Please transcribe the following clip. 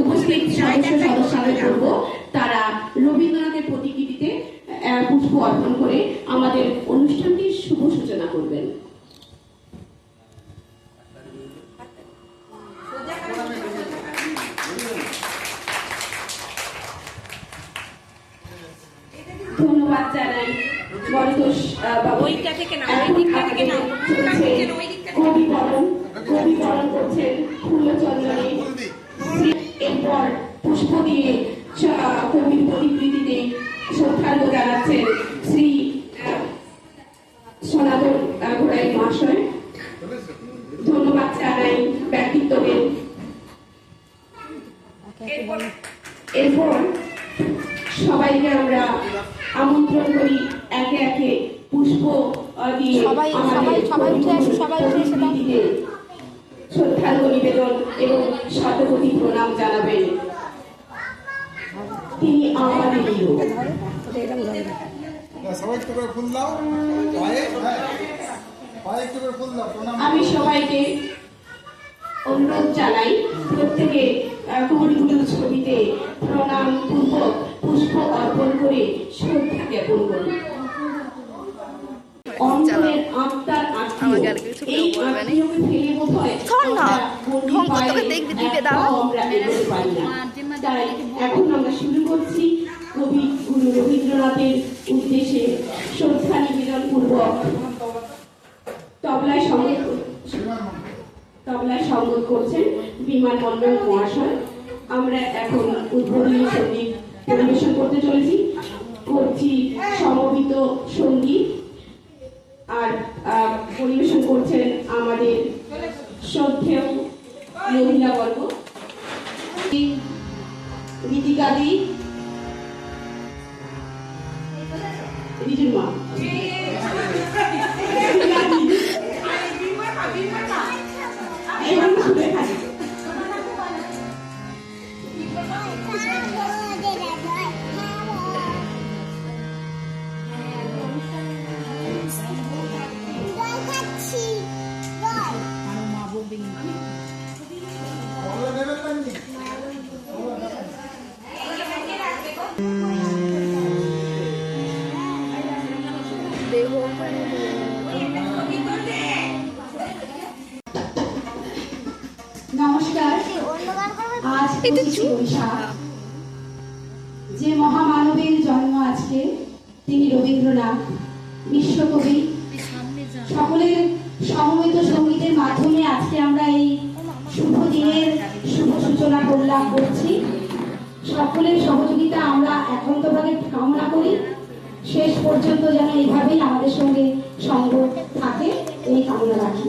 উপস্থিত সদস্য সদস্যদের করব তারা রবীন্দ্রনাথের প্রতিকৃতিতে পুষ্প অর্পণ করে আমাদের অনুষ্ঠানটির শুভ সূচনা করবেন। ধন্যবাদ জানাই বাবু। ওইটা থেকে কবি বরণ কবি বরণ করছেন ফুলচন্দনে এরপর পুষ্প দিয়ে কবির প্রতিকৃতিতে শ্রদ্ধার্ঘ জানাচ্ছেন শ্রী সনাতন ঘোড়াই মহাশয়। ধন্যবাদ জানাই ব্যক্তিত্বদের এরপর সবাইকে আমরা আমন্ত্রণ করি একে একে পুষ্প দিয়ে সবাই- আমাদের সবাই- সবাই সবাই শ্রদ্ধার্ঘ নিবেদন এবং শতকোটি প্রণাম জানাবেন। তিনি আমাদের হ্যাঁ। আমি সবাইকে অনুরোধ জানাই প্রত্যেকে আহ, ছবিতে প্রণাম পূর্বক পুষ্প অর্পণ করে শ্রদ্ধা জ্ঞাপন করুন। অন্তরের আত্মার আত্মীয় এই আত্মীয়কে শোন না, ঢং করতে পায়ে দিবে এখন আমরা শুরু করছি কবি গুরু রবীন্দ্রনাথের উদ্দেশ্যে শ্রদ্ধা নিবেদন পূর্বক। তবলায় তবলায় করছেন বিমান মন্ডল মহাশয়। আমরা এখন উদ্বোধনী সংগীত পরিবেশন করতে চলেছি। করছি সমবেত সংগীত। আর পরিবেশন করছেন আমাদের শ্রদ্ধেয় মহিলা বর্গ। রিজুর মা। নমস্কার। আজ যে মহামানবের জন্ম আজকে তিনি রবীন্দ্রনাথ বিশ্বকবি। সকলের সমবেত সঙ্গীতের মাধ্যমে আজকে আমরা এই শুভ দিনের শুভ সূচনা করলাম করছি। সকলের সহযোগিতা আমরা একান্তভাবে কামনা করি। শেষ পর্যন্ত যেন এইভাবেই আমাদের সঙ্গে সঙ্গ থাকে এই কামনা রাখি।